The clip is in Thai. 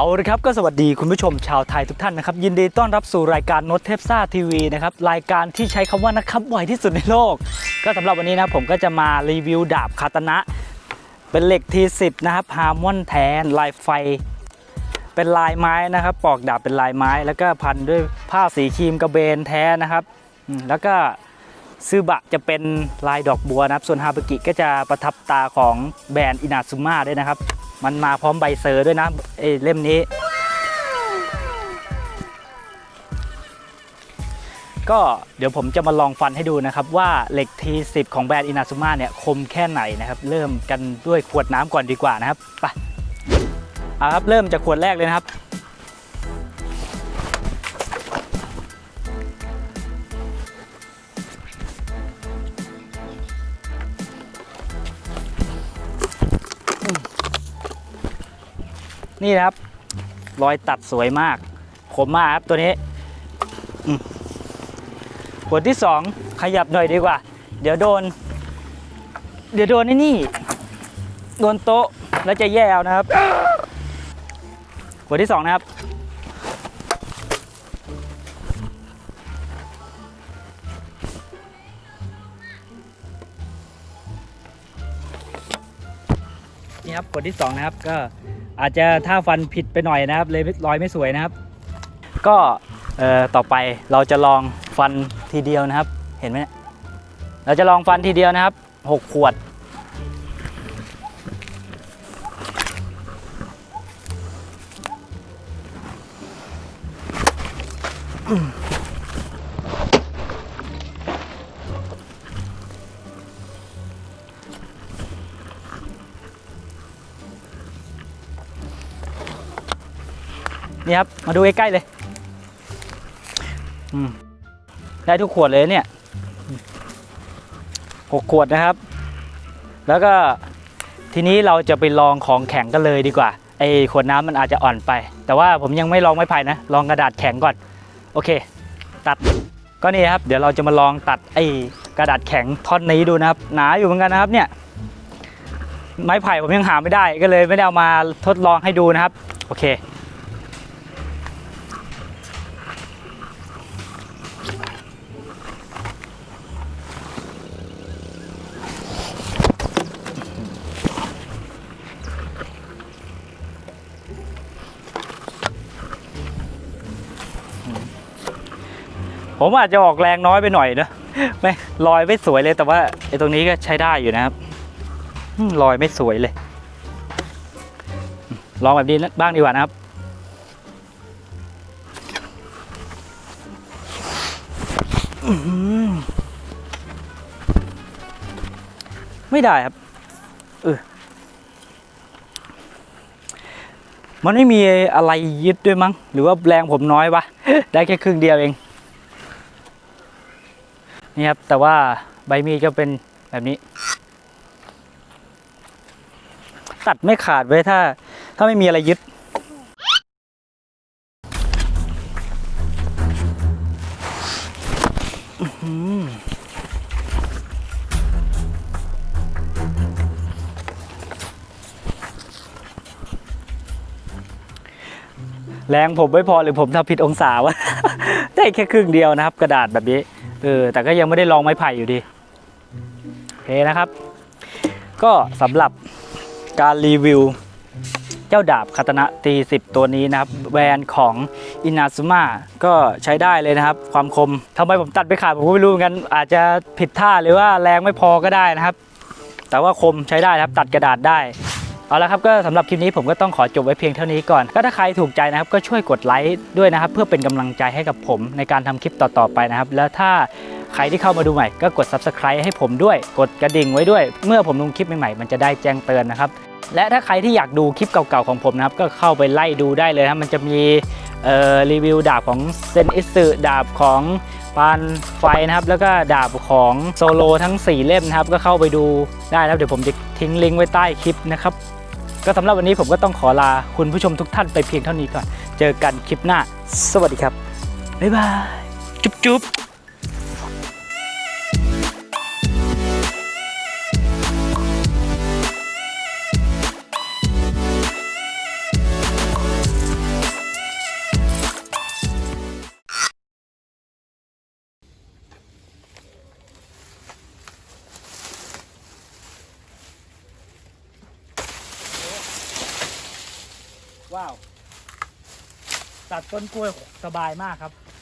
เอาละครับก็สวัสดีคุณผู้ชมชาวไทยทุกท่านนะครับ ยินดีต้อนรับสู่รายการโนตเทปซ่าทีวีนะครับรายการที่ใช้คำว่านะครับบ่อยที่สุดในโลก ก็สำหรับวันนี้นะผมก็จะมารีวิวดาบคาตนะ เป็นเหล็กที10นะครับฮาร์มอนแทนลายไฟ เป็นลายไม้นะครับ ปอกดาบเป็นลายไม้ แล้วก็พันด้วยผ้าสีครีมกระเบนแท้นะครับ แล้วก็ซึบะจะเป็นลายดอกบัวนะครับ ส่วนฮาบากิก็จะประทับตาของแบรนด์อินาซุมะด้วยนะครับ มันมาพร้อมใบเซอร์ด้วยนะเอเล่มนี้ ก็เดี๋ยวผมจะมาลองฟันให้ดูนะครับ ว่าเหล็ก T10 ของแบรนด์อินาซุมาเนี่ยคมแค่ไหนนะครับ เริ่มกันด้วยขวดน้ำก่อนดีกว่านะครับไปเอาครับเริ่มจากขวดแรกเลยนะครับ นี่นะครับ รอยตัดสวยมากคมมากครับตัวนี้ขวดที่สองขยับหน่อยดีกว่า เดี๋ยวโดน เดี๋ยวโดนไอ้นี่ โดนโต๊ะแล้วจะแย่เอานะครับขวดที่สองนะครับนี่ครับขวดที่สองนะครับก็ อาจจะถ้าฟันผิดไปหน่อยนะครับ เลยรอยไม่สวยนะครับ ก็ต่อไปเราจะลองฟันทีเดียวนะครับ เห็นไหมเนี่ยเราจะลองฟันทีเดียวนะครับหกขวด นี่ครับ มาดูใกล้ๆเลยอืมได้ทุกขวดเลยเนี่ยหกขวดนะครับ แล้วก็ทีนี้เราจะไปลองของแข็งกันเลยดีกว่าไอ้ขวดน้ำมันอาจจะอ่อนไป แต่ว่าผมยังไม่ลองไม้ไผ่นะ ลองกระดาษแข็งก่อน โอเค ตัดก็นี่ครับ เดี๋ยวเราจะมาลองตัดไอ้กระดาษแข็งท่อนนี้ดูนะครับ หนาอยู่เหมือนกันนะครับเนี่ย ไม้ไผ่ผมยังหาไม่ได้ก็เลยไม่ได้เอามาทดลองให้ดูนะครับ โอเค ผมอาจจะออกแรงน้อยไปหน่อยนะไม่รอยไม่สวยเลยแต่ว่าไอ้ตรงนี้ก็ใช้ได้อยู่นะครับอืมรอยไม่สวยเลย ลองแบบนี้บ้างดีกว่านะครับไม่ได้ครับเออมันไม่มีอะไรยึดด้วยมั้ง หรือว่าแรงผมน้อยวะ ได้แค่ครึ่งเดียวเอง นี่ครับ แต่ว่าใบมีดก็เป็นแบบนี้ ตัดไม่ขาดไว้ยถ้า ถ้าไม่มีอะไรยึดแรงผมไม่พอหรือผมทำผิดองศาวะ ได้แค่ครึ่งเดียวนะครับ กระดาษแบบนี้ เออแต่ก็ยังไม่ได้ลองไม้ไผ่อยู่ดีโอเคนะครับ ก็สำหรับการรีวิว เจ้าดาบคาตนะตีสิบตัวนี้นะครับแบรนด์ของอินาซุมะก็ใช้ได้เลยนะครับ ความคมทำไมผมตัดไปขาดผมก็ไม่รู้เหมือนกันอาจจะผิดท่าหรือว่าแรงไม่พอก็ได้นะครับ แต่ว่าคมใช้ได้ครับตัดกระดาษได้ เอาละครับก็สำหรับคลิปนี้ผมก็ต้องขอจบไว้เพียงเท่านี้ก่อน ก็ถ้าใครถูกใจนะครับก็ช่วยกดไลค์ด้วยนะครับ เพื่อเป็นกำลังใจให้กับผมในการทำคลิปต่อๆไปนะครับ แล้วถ้าใครที่เข้ามาดูใหม่ก็กด subscribe ให้ผมด้วย กดกระดิ่งไว้ด้วย เมื่อผมลงคลิปใหม่ๆมันจะได้แจ้งเตือนนะครับ และถ้าใครที่อยากดูคลิปเก่าๆของผมนะครับก็เข้าไปไล่ดูได้เลยนะครับมันจะมีรีวิวดาบของเซนอิสึดาบของปานไฟนะครับ แล้วก็ดาบของโซโลทั้ง 4 เล่มนะครับ ก็เข้าไปดูได้นะครับเดี๋ยวผมจะทิ้งลิงก์ไว้ใต้คลิปนะครับ ก็สำหรับวันนี้ผมก็ต้องขอลาคุณผู้ชมทุกท่านไปเพียงเท่านี้ก่อน เจอกันคลิปหน้า สวัสดีครับ บ๊ายบาย จุ๊บจุ๊บ เปล่า ตัดต้นกล้วยสบายมากครับ